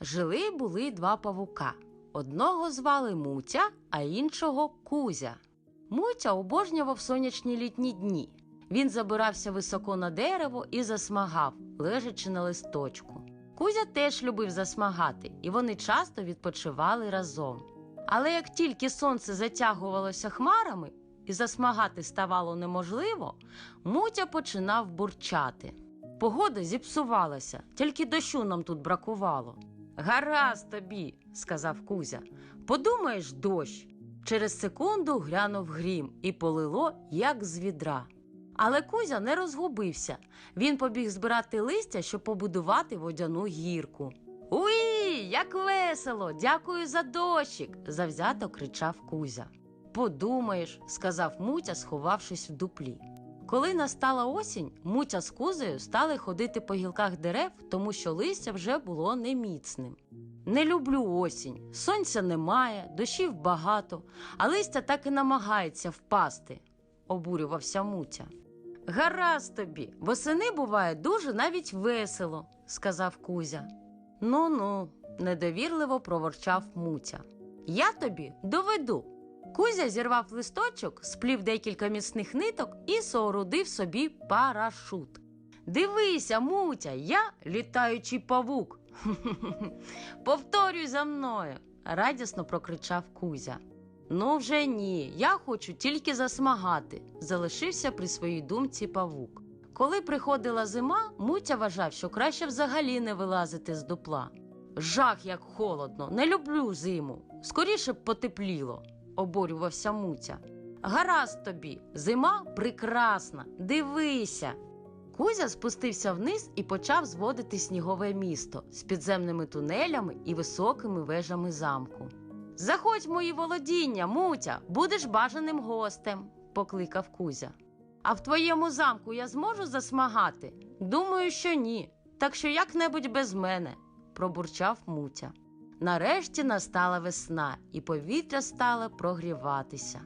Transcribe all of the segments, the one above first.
Жили були два павука. Одного звали Мутя, а іншого Кузя. Мутя обожнював сонячні літні дні. Він забирався високо на дерево і засмагав, лежачи на листочку. Кузя теж любив засмагати, і вони часто відпочивали разом. Але як тільки сонце затягувалося хмарами і засмагати ставало неможливо, Мутя починав бурчати. Погода зіпсувалася, тільки дощу нам тут бракувало. Гаразд тобі, сказав Кузя. Подумаєш, дощ. Через секунду глянув грім і полило, як з відра. Але Кузя не розгубився. Він побіг збирати листя, щоб побудувати водяну гірку. Уї, як весело! Дякую за дощик! завзято кричав Кузя. Подумаєш, сказав Мутя, сховавшись в дуплі. Коли настала осінь, Мутя з Кузею стали ходити по гілках дерев, тому що листя вже було неміцним. Не люблю осінь, сонця немає, дощів багато, а листя так і намагається впасти, обурювався Мутя. Гаразд тобі, восени буває дуже навіть весело, сказав Кузя. Ну ну, недовірливо проворчав Мутя. Я тобі доведу. Кузя зірвав листочок, сплів декілька міцних ниток і соорудив собі парашут. Дивися, Мутя, я літаючий павук. Повторюй за мною, радісно прокричав Кузя. Ну, вже ні, я хочу тільки засмагати, залишився при своїй думці павук. Коли приходила зима, Мутя вважав, що краще взагалі не вилазити з дупла. Жах, як холодно, не люблю зиму. Скоріше б потепліло, обурювався Мутя. Гаразд тобі, зима прекрасна, дивися. Кузя спустився вниз і почав зводити снігове місто з підземними тунелями і високими вежами замку. Заходь в мої володіння, Мутя, будеш бажаним гостем, покликав Кузя. А в твоєму замку я зможу засмагати? Думаю, що ні. Так що як-небудь без мене, пробурчав Мутя. Нарешті настала весна, і повітря стало прогріватися.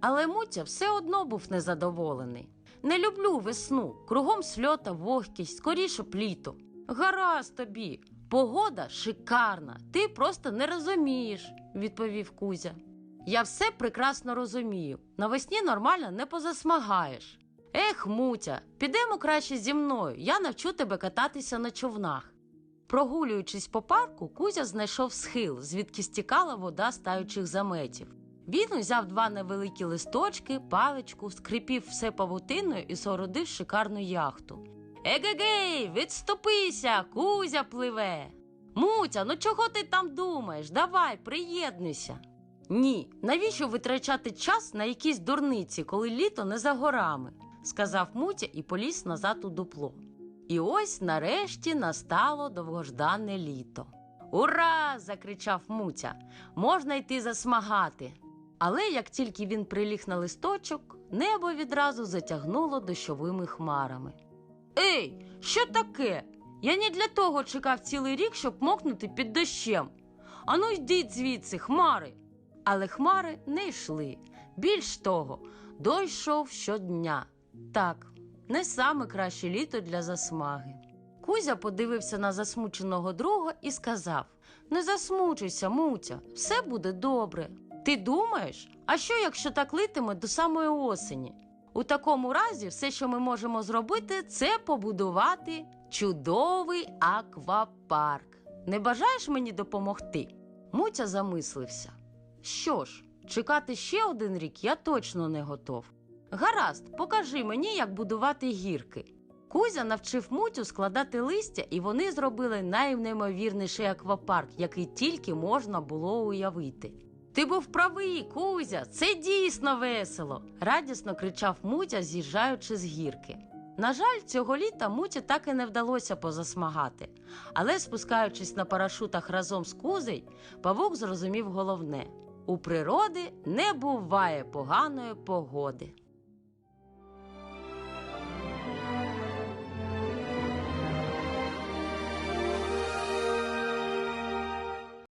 Але Мутя все одно був незадоволений. Не люблю весну, кругом сльота, вогкість, скоріше б літо. Гаразд тобі, погода шикарна, ти просто не розумієш, відповів Кузя. Я все прекрасно розумію. Навесні нормально не позасмагаєш. Ех, Мутя, підемо краще зі мною, я навчу тебе кататися на човнах. Прогулюючись по парку, Кузя знайшов схил, звідки стікала вода з таючих заметів. Він узяв два невеликі листочки, паличку, скрипів все павутиною і соорудив шикарну яхту. Егегей, відступися, Кузя пливе. Мутя, ну чого ти там думаєш? Давай, приєднуйся. Ні, навіщо витрачати час на якісь дурниці, коли літо не за горами, сказав Мутя і поліз назад у дупло. І ось нарешті настало довгождане літо. Ура! закричав Мутя. Можна йти засмагати. Але як тільки він приліг на листочок, небо відразу затягнуло дощовими хмарами. Ей, що таке? Я не для того чекав цілий рік, щоб мокнути під дощем. Ану йдіть звідси, хмари. Але хмари не йшли. Більш того, дощ йшов щодня. Так, не саме краще літо для засмаги. Кузя подивився на засмученого друга і сказав: Не засмучуйся, Мутя, все буде добре. Ти думаєш? А що, якщо так литиме до самої осені? У такому разі, все, що ми можемо зробити, це побудувати чудовий аквапарк. Не бажаєш мені допомогти? Мутя замислився. Що ж, чекати ще один рік я точно не готов. Гаразд, покажи мені, як будувати гірки. Кузя навчив Мутю складати листя, і вони зробили найнеймовірніший аквапарк, який тільки можна було уявити. Ти був правий, Кузя, це дійсно весело, радісно кричав Мутя, з'їжджаючи з гірки. На жаль, цього літа Муті так і не вдалося позасмагати, але спускаючись на парашутах разом з Кузей, павук зрозумів головне: у природи не буває поганої погоди.